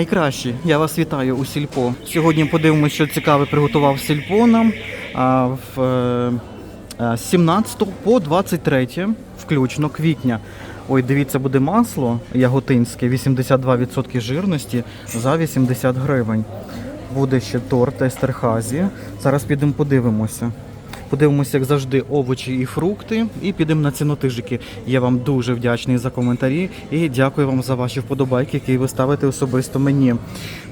Найкраще, я вас вітаю у Сільпо. Сьогодні подивимося, що цікаве приготував Сільпо нам в е, е, 17 по 23 включно квітня. Ой, дивіться, буде масло яготинське, 82% жирності за 80 гривень. Буде ще торт Естерхазі. Зараз підемо подивимося. Подивимося, як завжди, овочі і фрукти, і підемо на цінотижики. Я вам дуже вдячний за коментарі і дякую вам за ваші вподобайки, які ви ставите особисто мені.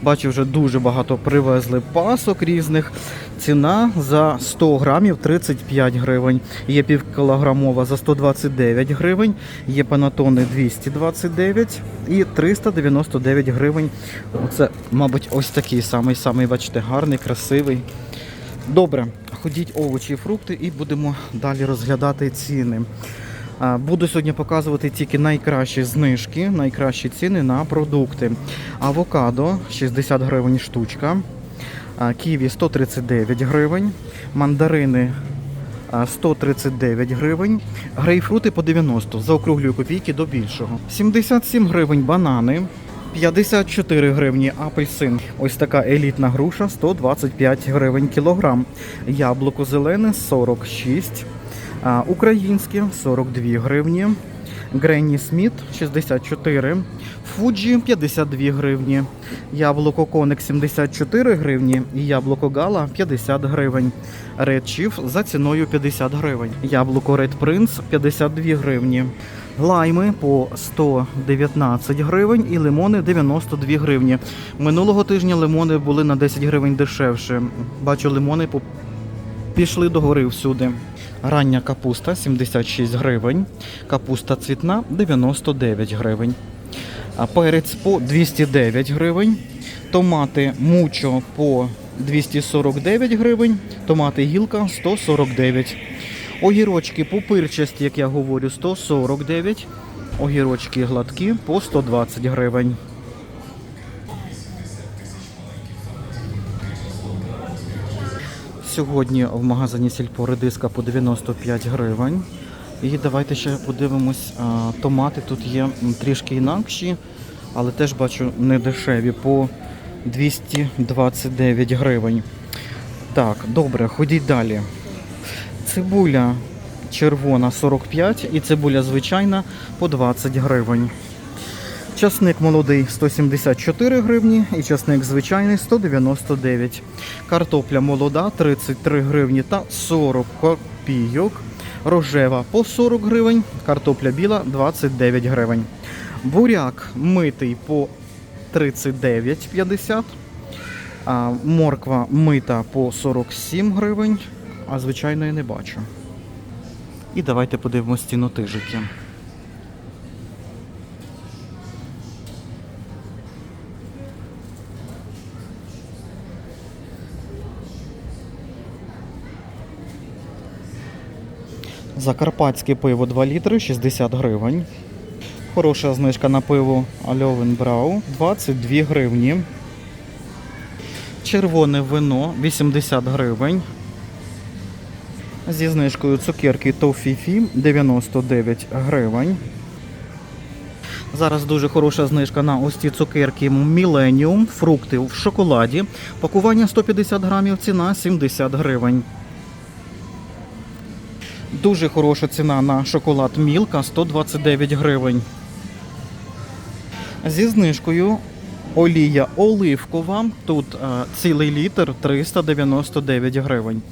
Бачу, вже дуже багато привезли пасок різних. Ціна за 100 грамів 35 гривень. Є півкілограмова за 129 гривень, є панатони 229 і 399 гривень. Оце, мабуть, ось такий самий, самий, бачите, гарний, красивий. Добре, ходіть овочі і фрукти і будемо далі розглядати ціни. Буду сьогодні показувати тільки найкращі знижки, найкращі ціни на продукти. Авокадо 60 гривень штучка, ківі 139 гривень, мандарини 139 гривень, грейпфрути по 90, заокруглюю копійки до більшого. 77 гривень банани, 54 гривні апельсин. Ось така елітна груша 125 гривень кілограм. Яблуко зелене 46. Українське 42 гривні. Гренні Сміт 64. Фуджі 52 гривні. Яблуко Коник 74 гривні. І яблуко Гала 50 гривень. Red Chief за ціною 50 гривень. Яблуко Red Prince 52 гривні. Лайми по 119 гривень і лимони 92 гривні. Минулого тижня лимони були на 10 гривень дешевше. Бачу, лимони по- пішли догори всюди. Рання капуста 76 гривень, капуста цвітна 99 гривень. Перець по 209 гривень, томати мучо по 249 гривень, томати гілка 149. Огірочки пупирчасті, як я говорю, 149. Огірочки гладкі по 120 гривень. Сьогодні в магазині Сільпо редиска по 95 гривень. І давайте ще подивимось. Томати тут є трішки інакші, але теж бачу не дешеві по 229 гривень. Так, добре, ходіть далі. Цибуля червона 45 і цибуля звичайна по 20 гривень. Часник молодий 174 гривні і часник звичайний 199. Картопля молода 33 гривні та 40 копійок. Рожева по 40 гривень, картопля біла 29 гривень. Буряк митий по 39,50. А морква мита по 47 гривень, а звичайної не бачу. І давайте подивимось цінотижики. Закарпатське пиво 2 літри 60 гривень. Хороша знижка на пиво Брау 22 гривні. Червоне вино 80 гривень. Зі знижкою цукерки Тофіфі 99 гривень. Зараз дуже хороша знижка на ось ці цукерки Millennium, фрукти в шоколаді. Пакування 150 грамів, ціна 70 гривень. Дуже хороша ціна на шоколад Мілка 129 гривень. Зі знижкою олія оливкова. Тут е, цілий літр 399 гривень.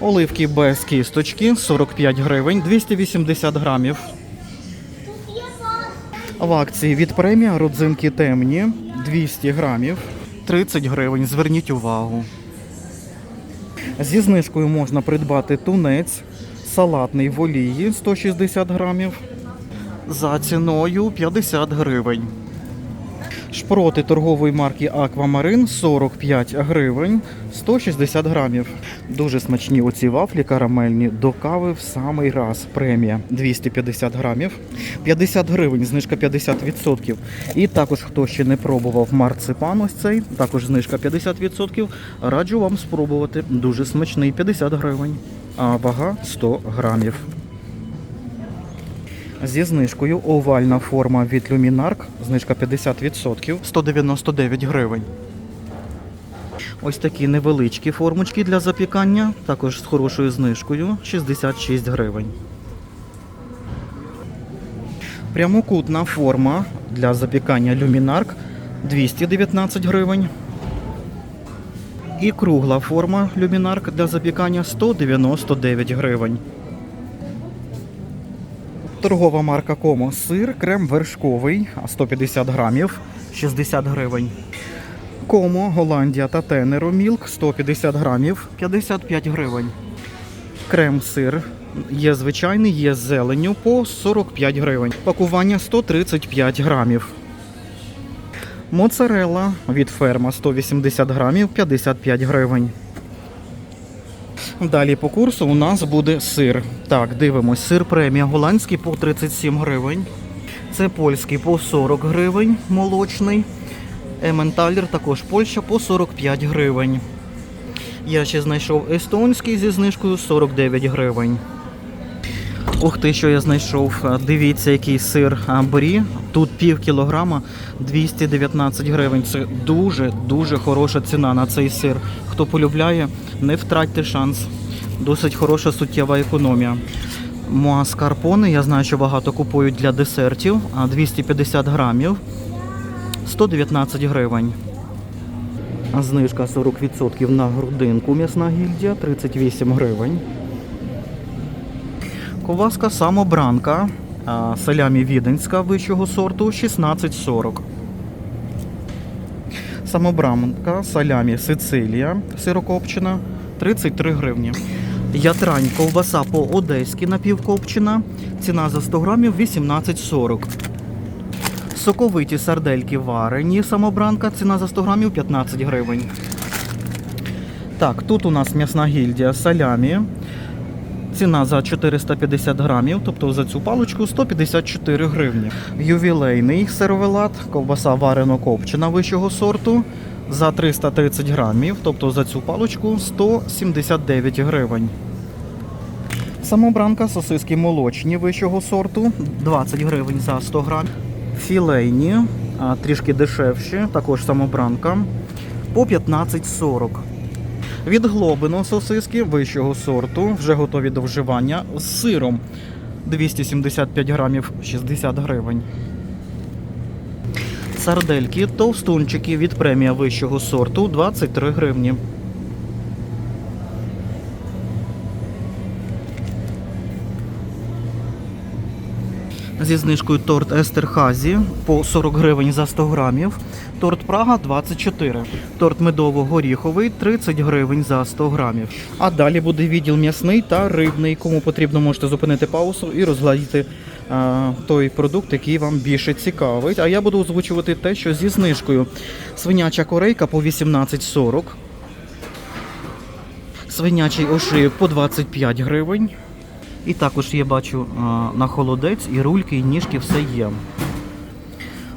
Оливки без кісточки 45 гривень, 280 грамів. В акції від премія родзинки темні 200 грамів, 30 гривень. Зверніть увагу. Зі знижкою можна придбати тунець, салатний в олії 160 грамів за ціною 50 гривень. Шпроти торгової марки Аквамарин 45 гривень 160 грамів. Дуже смачні оці вафлі карамельні до кави в самий раз. Премія 250 грамів. 50 гривень, знижка 50%. І також, хто ще не пробував марципан ось цей, також знижка 50%. Раджу вам спробувати. Дуже смачний 50 гривень. А вага 100 грамів. Зі знижкою овальна форма від Luminark, знижка 50%, 199 гривень. Ось такі невеличкі формочки для запікання, також з хорошою знижкою 66 гривень. Прямокутна форма для запікання Luminark 219 гривень. І кругла форма Luminark для запікання 199 гривень. Торгова марка Комо сир, крем вершковий 150 грамів 60 гривень. Комо, Голландія та Тенеро Мілк 150 грамів 55 гривень. Крем сир є звичайний, є з зеленню по 45 гривень. Пакування 135 грамів. Моцарелла від ферма 180 грамів 55 гривень. Далі по курсу у нас буде сир. Так, дивимось. Сир премія голландський по 37 гривень. Це польський по 40 гривень, молочний. Ементалер також Польща по 45 гривень. Я ще знайшов естонський зі знижкою 49 гривень. Ух ти, що я знайшов. Дивіться, який сир а, брі. Тут пів кілограма 219 гривень. Це дуже дуже хороша ціна на цей сир. Хто полюбляє, не втратьте шанс. Досить хороша суттєва економія. Маскарпоне, я знаю, що багато купують для десертів, 250 грамів 119 гривень. Знижка 40% на грудинку м'ясна гільдія 38 гривень. Коваска самобранка, салямі віденська вищого сорту 16,40. Самобранка салямі Сицилія сирокопчена 33 гривні. Ятрань ковбаса по-одеськи напівкопчена. Ціна за 100 грамів 18,40. Соковиті сардельки варені самобранка. Ціна за 100 грамів 15 гривень. Так, тут у нас м'ясна гільдія салямі. Ціна за 450 грамів, тобто за цю паличку 154 гривні. Ювілейний сервелат, ковбаса варено копчена вищого сорту за 330 грамів, тобто за цю паличку 179 гривень. Самобранка сосиски молочні вищого сорту 20 гривень за 100 грамів. Філейні, трішки дешевші, також самобранка по 15,40. Від глобину сосиски вищого сорту, вже готові до вживання з сиром 275 грамів 60 гривень. Сардельки товстунчики від премія вищого сорту 23 гривні. Зі знижкою торт Естерхазі по 40 гривень за 100 грамів. Торт Прага 24. Торт медово-горіховий 30 гривень за 100 грамів. А далі буде відділ м'ясний та рибний. Кому потрібно, можете зупинити паузу і розгладіти а, той продукт, який вам більше цікавить. А я буду озвучувати те, що зі знижкою. Свиняча корейка по 18,40. Свинячий ошийок по 25 гривень. І також я бачу на холодець і рульки, і ніжки все є.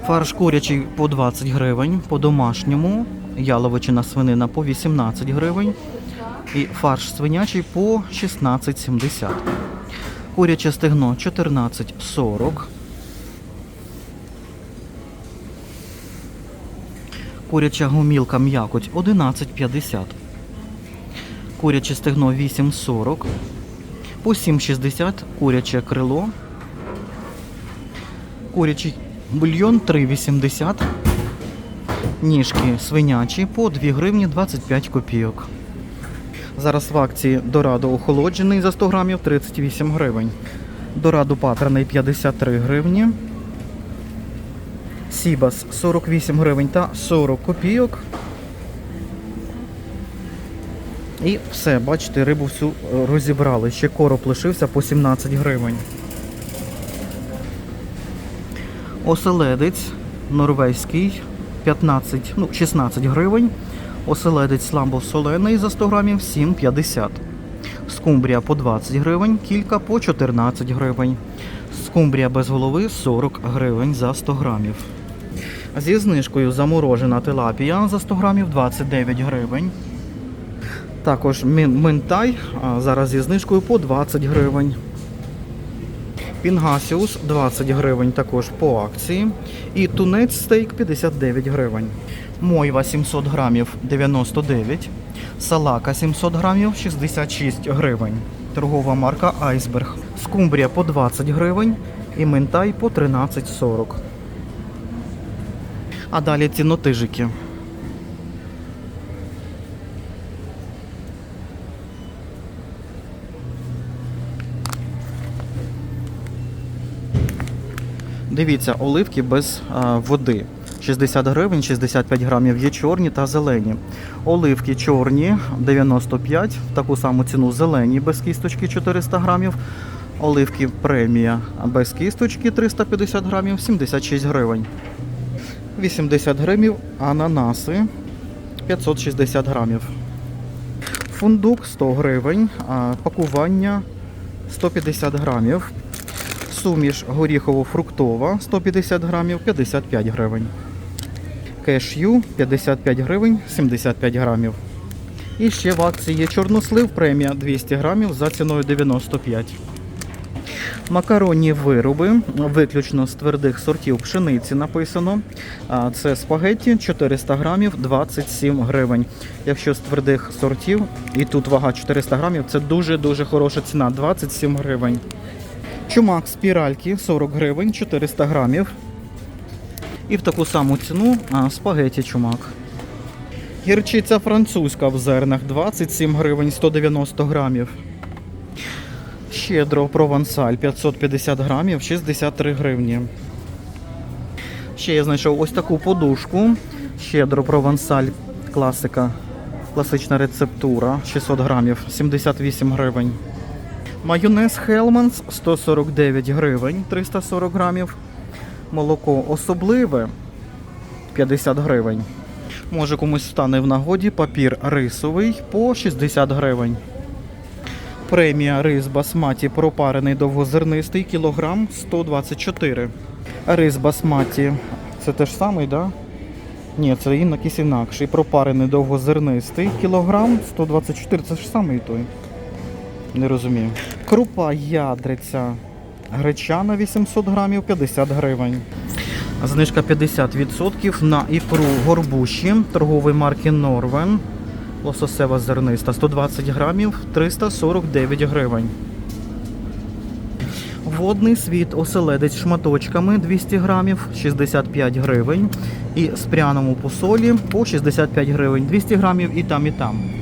Фарш курячий по 20 гривень, по-домашньому, яловичина свинина по 18 гривень. І фарш свинячий по 16,70. Куряче стегно 14,40. Куряча гумілка м'якоть 11,50. Куряче стегно 8,40. По 7,60 куряче крило. Курячий бульйон 3,80. Ніжки свинячі по 2 гривні 25 копійок. Зараз в акції Дорадо охолоджений за 100 грамів 38 гривень. Дорадо патраний 53 гривні. Сібас 48 гривень та 40 копійок. І все, бачите, рибу всю е, розібрали. Ще короб лишився по 17 гривень. Оселедець норвезький 15, ну, 16 гривень. Оселедець ламбо солений за 100 грамів 7,50. Скумбрія по 20 гривень, кілька по 14 гривень. Скумбрія без голови 40 гривень за 100 грамів. Зі знижкою заморожена тилапія за 100 грамів 29 гривень. Також минтай зараз зі знижкою по 20 гривень. Пінгасіус 20 гривень також по акції. І тунець стейк 59 гривень. Мойва 700 грамів 99. Салака 700 грамів 66 гривень. Торгова марка Айсберг. Скумбрія по 20 гривень і ментай по 13,40. А далі цінотижики. Дивіться, оливки без води. 60 гривень, 65 грамів є чорні та зелені. Оливки чорні 95, в таку саму ціну зелені без кісточки 400 грамів. Оливки премія без кісточки 350 грамів 76 гривень. 80 гривень ананаси 560 грамів. Фундук 100 гривень, пакування 150 грамів. Суміш горіхово-фруктова 150 грамів 55 гривень. Кешю 55 гривень 75 грамів. І ще в акції є чорнослив премія 200 грамів за ціною 95. Макаронні вироби, виключно з твердих сортів пшениці написано. Це спагетті 400 грамів 27 гривень. Якщо з твердих сортів, і тут вага 400 грамів, це дуже-дуже хороша ціна 27 гривень. Чумак спіральки 40 гривень 400 грамів. І в таку саму ціну а, спагеті чумак. Гірчиця французька в зернах 27 гривень 190 грамів. Щедро провансаль 550 грамів 63 гривні. Ще я знайшов ось таку подушку. Щедро провансаль класика. Класична рецептура 600 грамів 78 гривень. Майонез Хелманс 149 гривень 340 грамів. Молоко особливе 50 гривень. Може комусь стане в нагоді папір рисовий по 60 гривень. Премія рис басматі пропарений довгозернистий кілограм 124. Рис басматі це те ж самий, да? Ні, це якийсь інакший. Пропарений довгозернистий кілограм 124. Це ж самий той. Не розумію. Крупа ядриця гречана 800 грамів 50 гривень. Знижка 50% на ікру горбуші торгової марки Норвен. Лососева зерниста 120 грамів 349 гривень. Водний світ оселедець шматочками 200 грамів 65 гривень. І з пряному по солі по 65 гривень 200 грамів і там, і там.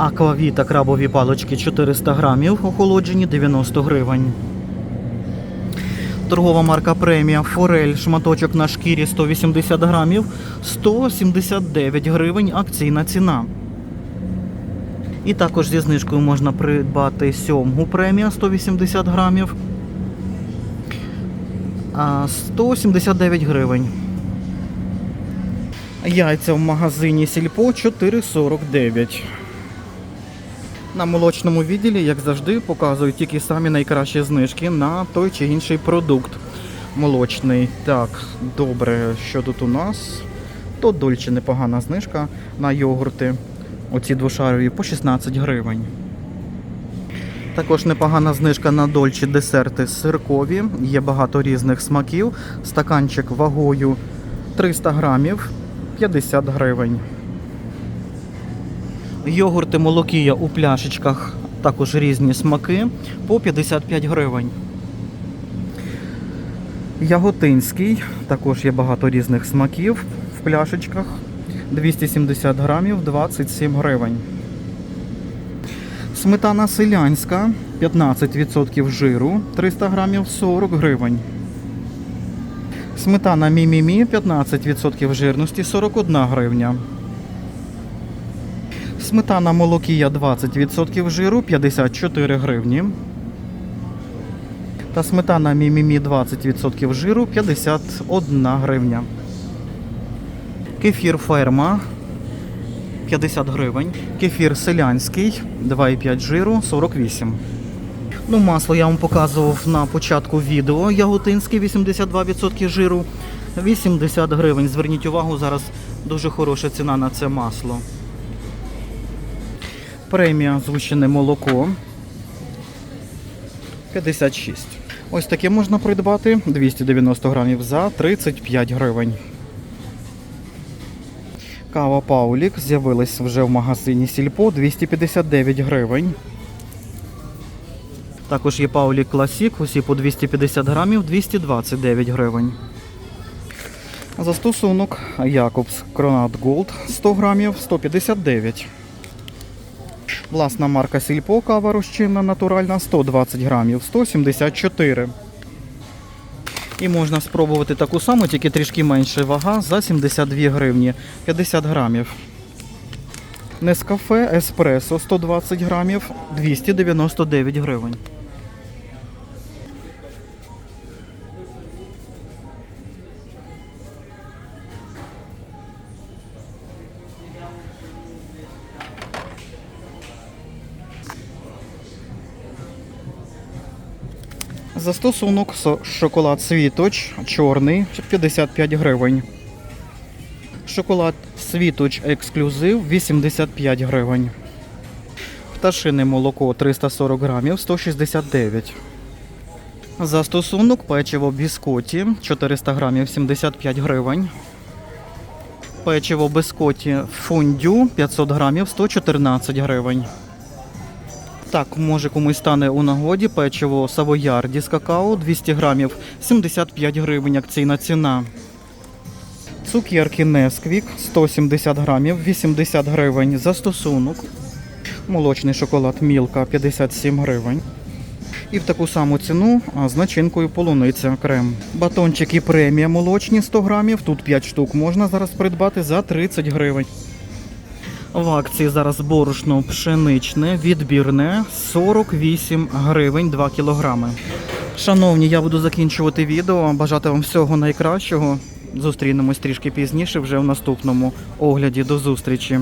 Аквавіта крабові палички 400 грамів, охолоджені 90 гривень. Торгова марка премія Форель, шматочок на шкірі 180 грамів, 179 гривень акційна ціна. І також зі знижкою можна придбати сьомгу премія 180 грамів. А 179 гривень. Яйця в магазині Сільпо 4,49. На молочному відділі, як завжди, показують тільки самі найкращі знижки на той чи інший продукт молочний. Так, добре, що тут у нас? То дольче непогана знижка на йогурти. Оці двошарові по 16 гривень. Також непогана знижка на дольчі десерти сиркові. Є багато різних смаків. Стаканчик вагою 300 грамів 50 гривень. Йогурти молокія у пляшечках також різні смаки по 55 гривень. Яготинський, також є багато різних смаків в пляшечках. 270 грамів 27 гривень. Сметана селянська 15% жиру 300 грамів 40 гривень. Сметана Мімімі 15% жирності 41 гривня. Сметана молокія 20% жиру 54 гривні. Та сметана Мімімі 20% жиру 51 гривня. Кефір ферма 50 гривень. Кефір селянський 2,5 жиру 48. Ну, масло я вам показував на початку відео. Яготинське 82% жиру. 80 гривень. Зверніть увагу, зараз дуже хороша ціна на це масло. Премія згущене молоко. 56. Ось таке можна придбати 290 грамів за 35 гривень. Кава Паулік з'явилась вже в магазині Сільпо 259 гривень. Також є Паулік Класік, усі по 250 грамів 229 гривень. Застосунок Якобс Кронат Голд 100 грамів 159. Власна марка Сільпо кава розчинна натуральна 120 грамів 174. І можна спробувати таку саму, тільки трішки менша вага за 72 гривні 50 грамів. Нескафе Еспресо 120 грамів 299 гривень. Застосунок шоколад Світоч чорний 55 гривень. Шоколад Світоч ексклюзив 85 гривень. Пташине молоко 340 грамів 169. Застосунок печиво біскоті 400 грамів 75 гривень. Печиво біскоті фундю 500 грамів 114 гривень. Так, може комусь стане у нагоді печиво Савоярді з какао 200 грамів 75 гривень акційна ціна. Цукерки Несквік 170 грамів 80 гривень за стосунок. Молочний шоколад Мілка 57 гривень. І в таку саму ціну а, з начинкою полуниця крем. Батончики премія молочні 100 грамів. Тут 5 штук можна зараз придбати за 30 гривень. В акції зараз борошно пшеничне, відбірне 48 гривень 2 кілограми. Шановні, я буду закінчувати відео. Бажати вам всього найкращого. Зустрінемось трішки пізніше вже в наступному огляді. До зустрічі.